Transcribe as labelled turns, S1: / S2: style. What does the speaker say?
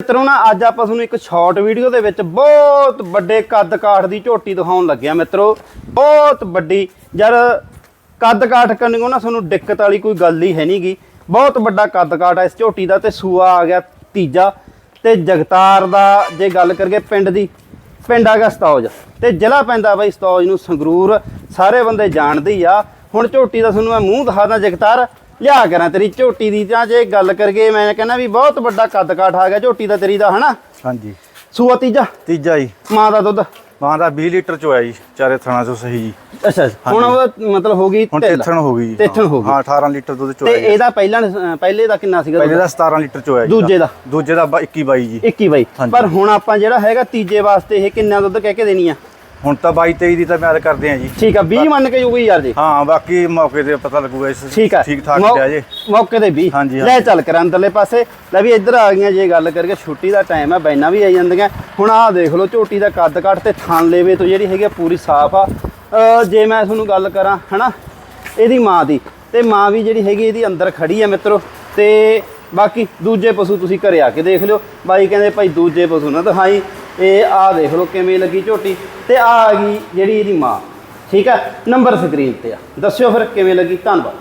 S1: ਮਿੱਤਰੋ ਨਾ, ਅੱਜ ਆਪਾਂ ਤੁਹਾਨੂੰ ਇੱਕ ਸ਼ਾਰਟ ਵੀਡੀਓ ਦੇ ਵਿੱਚ ਬਹੁਤ ਵੱਡੇ ਕੱਦ ਕਾਠ ਦੀ ਝੋਟੀ ਦਿਖਾਉਣ ਲੱਗਿਆ ਮਿੱਤਰੋ। ਬਹੁਤ ਵੱਡੀ। ਯਾਰ, ਕੱਦ ਕਾਠ ਕੰਨਿਓ ਨਾ ਤੁਹਾਨੂੰ ਦਿੱਕਤ ਵਾਲੀ ਕੋਈ ਗੱਲ ਹੀ ਹੈ ਨਹੀਂਗੀ ਬਹੁਤ ਵੱਡਾ ਕੱਦ ਕਾਠ ਆ ਇਸ ਝੋਟੀ ਦਾ ਤੇ ਸੂਆ ਆ ਗਿਆ ਤੀਜਾ। ਤੇ ਜਗਤਾਰ ਦਾ ਜੇ ਗੱਲ ਕਰੀਏ ਪਿੰਡ ਦੀ, ਪਿੰਡ ਆ ਗਿਆ ਸਤੌਜ। ਤੇ ਜ਼ਿਲ੍ਹਾ ਪੈਂਦਾ ਬਾਈ ਸਤੌਜ ਨੂੰ ਸੰਗਰੂਰ। ਸਾਰੇ ਬੰਦੇ ਜਾਣਦੇ ਆ। ਹੁਣ ਝੋਟੀ ਦਾ ਤੁਹਾਨੂੰ ਮੈਂ ਮੂੰਹ ਦਿਖਾਦਾ ਜਗਤਾਰ। ਲਿਆ ਕਰਾਂ ਤੇਰੀ ਝੋਟੀ ਦੀ ਜਾਂ ਜੇ ਗੱਲ ਕਰੀਏ ਮੈਂ ਕਹਿੰਦਾ ਵੀ ਬਹੁਤ ਵੱਡਾ ਕੱਦ ਕਾਠ ਆ ਗਿਆ ਝੋਟੀ ਦਾ ਤੇਰੀ ਦਾ ਹਨਾ?
S2: ਹਾਂਜੀ।
S1: ਸੂਆ ਤੀਜਾ?
S2: ਤੀਜਾ ਜੀ।
S1: ਮਾਂ ਦਾ ਦੁੱਧ?
S2: ਮਾਂ ਦਾ 20 ਲੀਟਰ ਚ ਹੋਇਆ ਜੀ ਚਾਰੇ ਥਣਾ ਚੋਂ ਸਹੀ ਜੀ।
S1: ਅੱਛਾ ਹੁਣ ਮਤਲਬ ਹੋ ਗਈ
S2: ਹੁਣ। ਤੇਥਣ ਹੋ ਗਈ।
S1: ਤੇਥਣ ਹੋ। ਗਈ।
S2: ਹਾਂ 18 ਲੀਟਰ ਦੁੱਧ ਚ
S1: ਤੇ
S2: ਹੋਇਆ।
S1: ਇਹਦਾ ਪਹਿਲਾਂ ਪਹਿਲੇ ਦਾ ਕਿੰਨਾ ਸੀਗਾ
S2: ਪਹਿਲੇ ਦਾ 17 ਲੀਟਰ ਚ ਹੋਇਆ ਜੀ।
S1: ਦੂਜੇ ਦਾ?
S2: ਦੂਜੇ ਦਾ ਬ- 21 22 ਜੀ।
S1: 21 ਬਾਈ।
S2: ਹਾਂਜੀ।
S1: ਪਰ ਹੁਣ ਆਪਾਂ ਜਿਹੜਾ ਹੈਗਾ ਤੀਜੇ ਵਾਸਤੇ ਇਹ ਕਿੰਨਾ ਦੁੱਧ ਕਹਿ ਕੇ ਦੇਣੀ ਆ?
S2: ਹੁਣ ਤਾਂ 22 23 ਦੀ ਤਾਂ ਮਿਆਦ ਕਰਦੇ ਆ ਜੀ।
S1: ਠੀਕ ਆ 20 ਮੰਨ ਕੇ ਜੂਗੀ ਯਾਰ ਜੀ।
S2: ਹਾਂ ਬਾਕੀ ਮੌਕੇ ਤੇ ਪਤਾ ਲੱਗੂਗਾ ਇਸ
S1: ਠੀਕ ਆ।
S2: ਠੀਕ ਠਾਕ ਲਿਆ ਜੇ।
S1: ਮੌਕੇ ਤੇ 20
S2: ਹਾਂਜੀ,
S1: ਲੈ। ਚੱਲ ਕਰ ਅੰਦਰਲੇ ਪਾਸੇ। ਲੈ ਵੀ ਇੱਧਰ ਆ ਗਈਆਂ ਜੇ ਗੱਲ ਕਰਕੇ ਛੁੱਟੀ ਦਾ ਟਾਈਮ ਆ ਬੈਨਾਂ ਵੀ ਆਈ ਜਾਂਦੀਆਂ। ਹੁਣ ਆਹ ਦੇਖ ਲਓ ਝੋਟੀ ਦਾ ਕੱਦ ਕੱਟ ਤੇ ਥਣ ਲੇਵੇ ਤੋਂ ਜਿਹੜੀ ਹੈਗੀ ਆ ਪੂਰੀ ਸਾਫ਼ ਆ। ਜੇ ਮੈਂ ਤੁਹਾਨੂੰ ਗੱਲ ਕਰਾਂ ਹਨਾ? ਇਹਦੀ ਮਾਂ ਦੀ। ਤੇ ਮਾਂ ਵੀ ਜਿਹੜੀ ਹੈਗੀ ਇਹਦੀ ਅੰਦਰ ਖੜੀ ਆ ਮਿੱਤਰੋ। ਤੇ ਬਾਕੀ ਦੂਜੇ ਪਸ਼ੂ ਤੁਸੀਂ ਘਰੇ ਆ ਕੇ ਦੇਖ ਲਿਓ। ਬਾਈ ਕਹਿੰਦੇ ਭਾਈ ਦੂਜੇ ਪਸ਼ੂ ਨਾ ਦਿਖਾਈ। ਇਹ ਆਹ ਦੇਖ ਲਓ ਕਿਵੇਂ ਲੱਗੀ ਝੋਟੀ ਤੇ ਆ ਆ ਗਈ ਜਿਹੜੀ ਇਹਦੀ ਮਾਂ। ਠੀਕ ਹੈ ਨੰਬਰ ਸਕਰੀਨ ਤੇ ਆ। ਦੱਸਿਓ ਫਿਰ ਕਿਵੇਂ ਲੱਗੀ, ਧੰਨਵਾਦ।